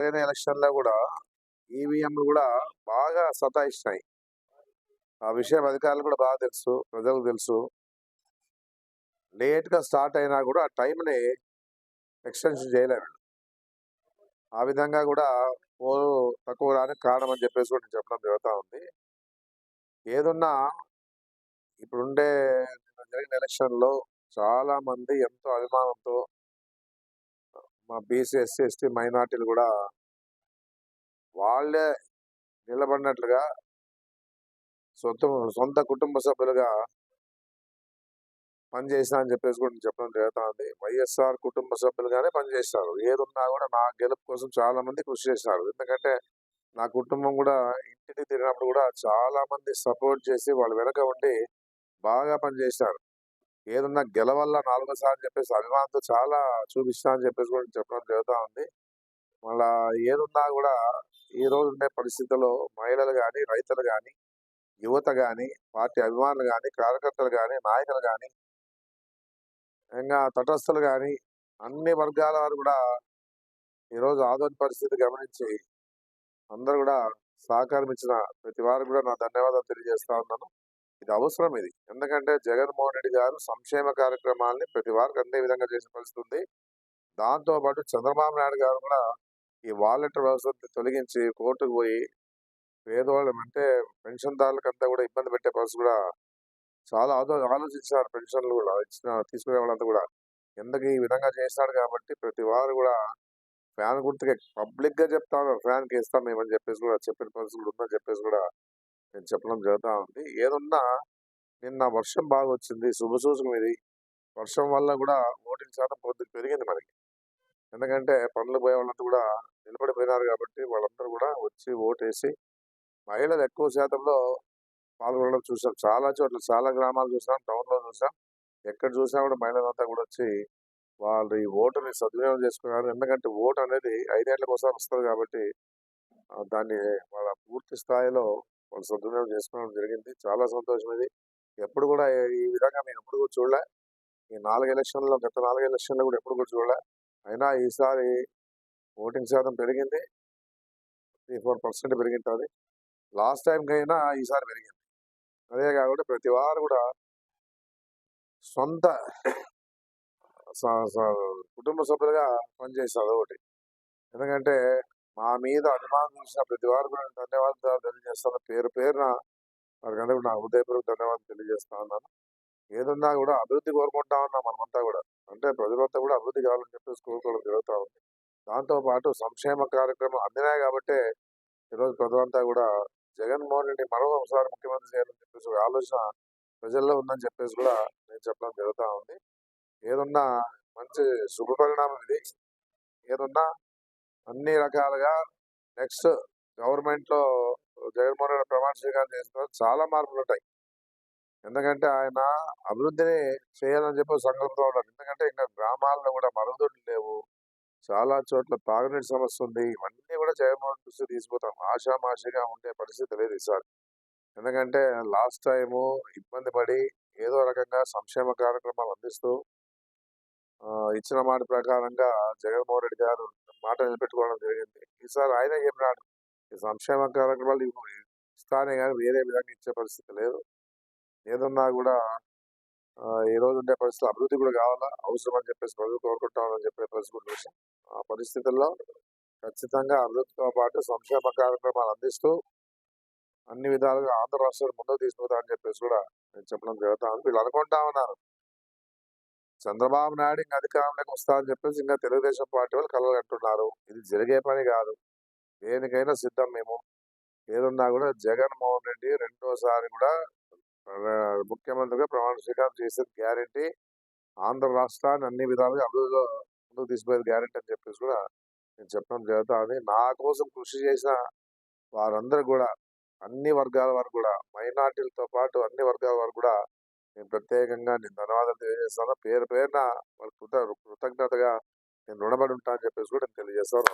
జరిగిన ఎలక్షన్లో కూడా ఈవీఎంలు కూడా బాగా సతాయిస్తాయి ఆ విషయం అధికారులు కూడా బాగా తెలుసు ప్రజలకు తెలుసు. లేట్గా స్టార్ట్ అయినా కూడా ఆ టైంని ఎక్స్టెన్షన్ చేయలేము ఆ విధంగా కూడా పోరు తక్కువ రానికి కారణం అని చెప్పేసి కూడా నేను చెప్పడం జరుగుతూ ఉంది. ఏదున్నా ఇప్పుడుండే జరిగిన ఎలక్షన్లో చాలా మంది ఎంతో అభిమానంతో మా బీసీ ఎస్సీ ఎస్టీ మైనార్టీలు కూడా వాళ్ళే నిలబడినట్లుగా సొంత సొంత కుటుంబ సభ్యులుగా పనిచేసిన అని చెప్పేసి కూడా నేను చెప్పడం జరుగుతూ ఉంది వైఎస్ఆర్ కుటుంబ సభ్యులుగానే పనిచేస్తారు. ఏదున్నా కూడా నా గెలుపు కోసం చాలా మంది కృషి చేసినారు. ఎందుకంటే నా కుటుంబం కూడా ఇంటికి తిరిగినప్పుడు కూడా చాలా మంది సపోర్ట్ చేసి వాళ్ళ వెనక ఉండి బాగా పనిచేసినారు. ఏదన్నా గెలవల్ల నాలుగోసారి అని చెప్పేసి అభిమానంతో చాలా చూపిస్తా అని చెప్పేసి కూడా చెప్పడం జరుగుతూ ఉంది. మళ్ళా ఏదున్నా కూడా ఈ రోజు ఉండే పరిస్థితుల్లో మహిళలు కానీ రైతులు కానీ యువత కానీ పార్టీ అభిమానులు కానీ కార్యకర్తలు కానీ నాయకులు కానీ ఇంకా తటస్థులు కానీ అన్ని వర్గాల వారు కూడా ఈరోజు ఆదోని పరిస్థితి గమనించి అందరూ కూడా సహకారం ఇచ్చిన ప్రతి వారు కూడా నా ధన్యవాదాలు తెలియజేస్తా ఉన్నాను. ఇది అవసరం ఇది. ఎందుకంటే జగన్మోహన్ రెడ్డి గారు సంక్షేమ కార్యక్రమాల్ని ప్రతి వారికి అందే విధంగా చేసే పరిస్థితి ఉంది. దాంతో పాటు చంద్రబాబు నాయుడు గారు కూడా ఈ వాలంటీర్ వ్యవస్థను తొలగించి కోర్టుకు పోయి పేదవాళ్ళు అంటే పెన్షన్దారులకంతా కూడా ఇబ్బంది పెట్టే పరిస్థితి కూడా చాలా ఆలో ఆలోచించినారు పెన్షన్లు కూడా ఇచ్చిన తీసుకునే వాళ్ళంతా కూడా. ఎందుకు ఈ విధంగా చేస్తాడు కాబట్టి ప్రతి వారు కూడా ఫ్యాన్ గుర్తుకే పబ్లిక్గా చెప్తాను ఫ్యాన్కి ఇస్తాం మేమని చెప్పేసి కూడా చెప్పిన పరిస్థితులు ఉందని చెప్పేసి కూడా నేను చెప్పడం జరుగుతూ ఉంది. ఏదున్నా నిన్న వర్షం బాగా వచ్చింది శుభ సూచకం ఇది వర్షం వల్ల కూడా ఓటింగ్ శాతం పొద్దుకు పెరిగింది మనకి. ఎందుకంటే పనులు పోయే వాళ్ళంతా కూడా నిలబడిపోయినారు కాబట్టి వాళ్ళందరూ కూడా వచ్చి ఓటేసి మహిళలు ఎక్కువ శాతంలో పాల్గొనడం చూసాం. చాలా చోట్ల చాలా గ్రామాలు చూసాం టౌన్లో చూసాం. ఎక్కడ చూసినా కూడా మహిళలంతా కూడా వచ్చి వాళ్ళు ఈ ఓటుని సద్వినియోగం చేసుకున్నారు. ఎందుకంటే ఓటు అనేది ఐదేళ్ళకు ఒకసారి వస్తుంది కాబట్టి దాన్ని వాళ్ళ పూర్తి స్థాయిలో వాళ్ళు సద్వినియోగం చేసుకోవడం జరిగింది. చాలా సంతోషం ఇది ఎప్పుడు కూడా ఈ- విధంగా మేము ఎప్పుడు కూడా చూడలే. ఈ నాలుగు ఎలక్షన్లో గత నాలుగు ఎలక్షన్లో కూడా ఎప్పుడు కూడా చూడలే. అయినా ఈసారి ఓటింగ్ శాతం పెరిగింది. త్రీ ఫోర్ పర్సెంట్ పెరిగింటుంది. లాస్ట్ టైంకి అయినా ఈసారి పెరిగింది. అదే కాకుండా ప్రతి వారు కూడా సొంత స- స- కుటుంబ సభ్యులుగా పనిచేస్తారు ఒకటి ఎందుకంటే మా మీద అభిమానం చూసిన ప్రతి వారు కూడా ధన్యవాదాలు తెలియజేస్తాను. పేరు పేరున వారికి నా హృదయపూర్వక ధన్యవాదాలు తెలియజేస్తా ఉన్నాను. ఏదన్నా కూడా అభివృద్ధి కోరుకుంటా ఉన్నాం మనమంతా కూడా. అంటే ప్రజలంతా కూడా అభివృద్ధి కావాలని చెప్పేసి కోరుకోవడం జరుగుతూ ఉంది. దాంతో పాటు సంక్షేమ కార్యక్రమం అందినాయి కాబట్టి ఈరోజు ప్రజలంతా కూడా జగన్మోహన్ రెడ్డి మరొకసారి ముఖ్యమంత్రి చేయాలని చెప్పేసి ఒక ఆలోచన ప్రజల్లో ఉందని చెప్పేసి కూడా నేను చెప్పడం జరుగుతూ ఉంది. ఏదన్నా మంచి శుభ పరిణామం ఇది. ఏదన్నా అన్ని రకాలుగా నెక్స్ట్ గవర్నమెంట్లో జగన్మోహన్ రెడ్డి ప్రమాణ స్వీకారం చేసిన చాలా మార్పులు ఉంటాయి ఎందుకంటే ఆయన అభివృద్ధిని చేయాలని చెప్పి సంకల్పంతో ఉన్నారు. ఎందుకంటే ఇంకా గ్రామాల్లో కూడా మరుగుదొడ్లు లేవు. చాలా చోట్ల తాగునీటి సమస్య ఉంది. ఇవన్నీ కూడా జగన్మోహన్ దృష్టి తీసుకుపోతాం. ఆషామాషిగా ఉండే పరిస్థితి లేదు ఈసారి. ఎందుకంటే లాస్ట్ టైము ఇబ్బంది పడి ఏదో రకంగా సంక్షేమ కార్యక్రమాలు అందిస్తూ ఇచ్చిన మాట ప్రకారంగా జగన్మోహన్ రెడ్డి గారు మాట నిలబెట్టుకోవడం జరిగింది. ఈసారి ఆయన చెప్పినాడు. ఈ సంక్షేమ కార్యక్రమాలు ఇవ్వు- ఇస్తానే కానీ వేరే విధంగా ఇచ్చే పరిస్థితి లేదు. ఏదన్నా కూడా ఈ రోజు ఉండే పరిస్థితులు అభివృద్ధి కూడా కావాలా? అవసరం అని చెప్పేసి ప్రజలు కోరుకుంటామని చెప్పే పరిస్థితి ఆ పరిస్థితుల్లో ఖచ్చితంగా అభివృద్ధితో పాటు సంక్షేమ కార్యక్రమాలు అందిస్తూ అన్ని విధాలుగా ఆంధ్ర రాష్ట్రాలు ముందుకు తీసుకుపోతా అని చెప్పేసి కూడా నేను చెప్పడం జరుగుతాను వీళ్ళు అనుకుంటా ఉన్నారు. చంద్రబాబు నాయుడు ఇంకా అధికారంలోకి వస్తా అని చెప్పేసి ఇంకా తెలుగుదేశం పార్టీ వాళ్ళు కలలు కట్టున్నారు ఇది జరిగే పని కాదు. దేనికైనా సిద్ధం మేము. ఏదున్నా కూడా జగన్మోహన్ రెడ్డి రెండోసారి కూడా ముఖ్యమంత్రిగా ప్రమాణ స్వీకారం చేసేది గ్యారంటీ ఆంధ్ర రాష్ట్రాన్ని అన్ని విధాలుగా అభివృద్ధిలో ముందుకు తీసిపోయేది గ్యారంటీ అని చెప్పేసి కూడా నేను చెప్పడం జరుగుతుంది. నా కోసం కృషి చేసిన వారందరూ కూడా అన్ని వర్గాల వారు కూడా మైనార్టీలతో పాటు అన్ని వర్గాల వారు కూడా నేను ప్రత్యేకంగా నేను ధన్యవాదాలు తెలియజేస్తాను. పేరు పేరున వాళ్ళ కృత కృతజ్ఞతగా నేను రుణపడి ఉంటా అని చెప్పేసి కూడా నేను తెలియజేస్తాను.